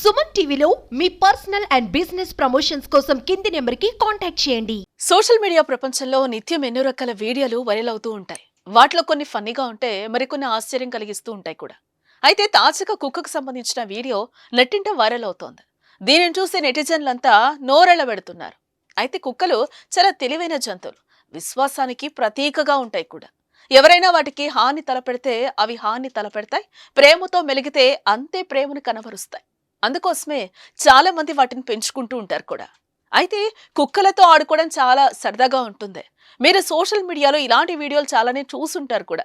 సుమన్ టీవీలో మీ personal and business promotions కోసం కింది నెంబర్కి కాంటాక్ట్ చేయండి. సోషల్ మీడియా ప్రపంచంలో నిత్యం ఎన్నో రకాల వీడియోలు వైరల్ అవుతూ ఉంటాయి. వాటిలో కొన్ని ఫన్నీగా ఉంటే మరికొన్ని ఆశ్చర్యం కలిగిస్తూ ఉంటాయి కూడా. అయితే తాజాగా కుక్కకు సంబంధించిన వీడియో నెట్టింట వైరల్ అవుతోంది. దీనిని చూసి నెటిజన్లంతా నోరెళ్ళ పెడుతున్నారు అయితే కుక్కలు చాలా తెలివైన జంతువులు. విశ్వాసానికి ప్రతీకగా ఉంటాయి కూడా. ఎవరైనా వాటికి హాని తలపెడితే అవి హాని తలపెడతాయి. ప్రేమతో మెలిగితే అంతే ప్రేమను కనబరుస్తాయి. అందుకోసమే చాలా మంది వాటిని పెంచుకుంటూ ఉంటారు కూడా. అయితే కుక్కలతో ఆడుకోవడం చాలా సరదాగా ఉంటుంది. మీరు సోషల్ మీడియాలో ఇలాంటి వీడియోలు చాలానే చూసుంటారు కూడా.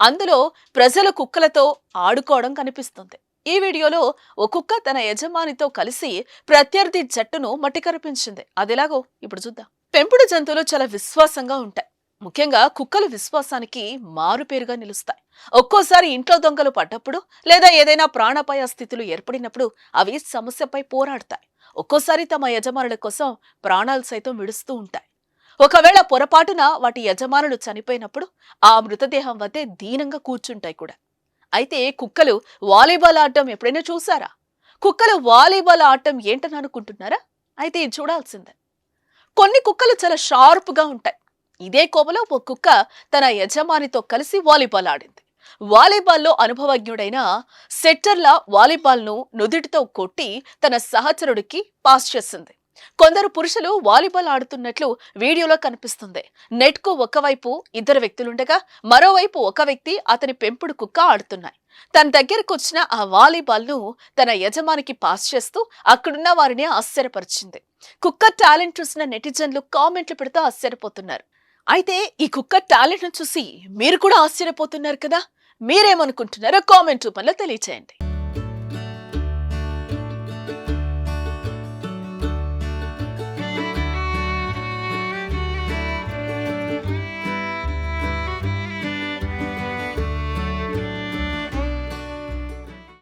అందులో ప్రజలు కుక్కలతో ఆడుకోవడం కనిపిస్తుంది. ఈ వీడియోలో ఓ కుక్క తన యజమానితో కలిసి ప్రత్యర్థి జట్టును మట్టి కరిపించింది అదెలాగో? ఇప్పుడు చూద్దాం. పెంపుడు జంతువులు చాలా విశ్వాసంగా ఉంటాయి. ముఖ్యంగా కుక్కలు విశ్వాసానికి మారుపేరుగా నిలుస్తాయి. ఒక్కోసారి ఇంట్లో దొంగలు పడ్డప్పుడు లేదా ఏదైనా ప్రాణాపాయ స్థితులు ఏర్పడినప్పుడు అవి సమస్యపై పోరాడతాయి. ఒక్కోసారి తమ యజమానుల కోసం ప్రాణాలు సైతం విడుస్తూ ఉంటాయి. ఒకవేళ పొరపాటున వాటి యజమానులు చనిపోయినప్పుడు ఆ మృతదేహం వద్దే దీనంగా కూర్చుంటాయి కూడా. అయితే కుక్కలు వాలీబాల్ ఆడటం ఎప్పుడైనా చూసారా? కుక్కలు వాలీబాల్ ఆడటం ఏంటని అనుకుంటున్నారా? అయితే ఇది చూడాల్సిందే. కొన్ని కుక్కలు చాలా షార్ప్గా ఉంటాయి. ఇదే కోపలో ఓ కుక్క తన యజమానితో కలిసి వాలీబాల్ ఆడింది. వాలీబాల్లో అనుభవజ్ఞుడైన సెట్టర్ల వాలీబాల్ను నుదుటితో కొట్టి తన సహచరుడికి పాస్ చేసింది. కొందరు పురుషులు వాలీబాల్ ఆడుతున్నట్లు వీడియోలో కనిపిస్తుంది. నెట్కు ఒకవైపు ఇద్దరు వ్యక్తులుండగా మరోవైపు ఒక వ్యక్తి అతని పెంపుడు కుక్క ఆడుతున్నాయి. తన దగ్గరకు వచ్చిన ఆ వాలీబాల్ను తన యజమానికి పాస్ చేస్తూ అక్కడున్న వారిని ఆశ్చర్యపరిచింది. కుక్క టాలెంట్ చూసిన నెటిజన్లు కామెంట్లు పెడుతూ ఆశ్చర్యపోతున్నారు. అయితే ఈ కుక్క టాలెంట్ను చూసి మీరు కూడా ఆశ్చర్యపోతున్నారు కదా? మీరేమనుకుంటున్నారో కామెంట్ రూపంలో తెలియచేయండి.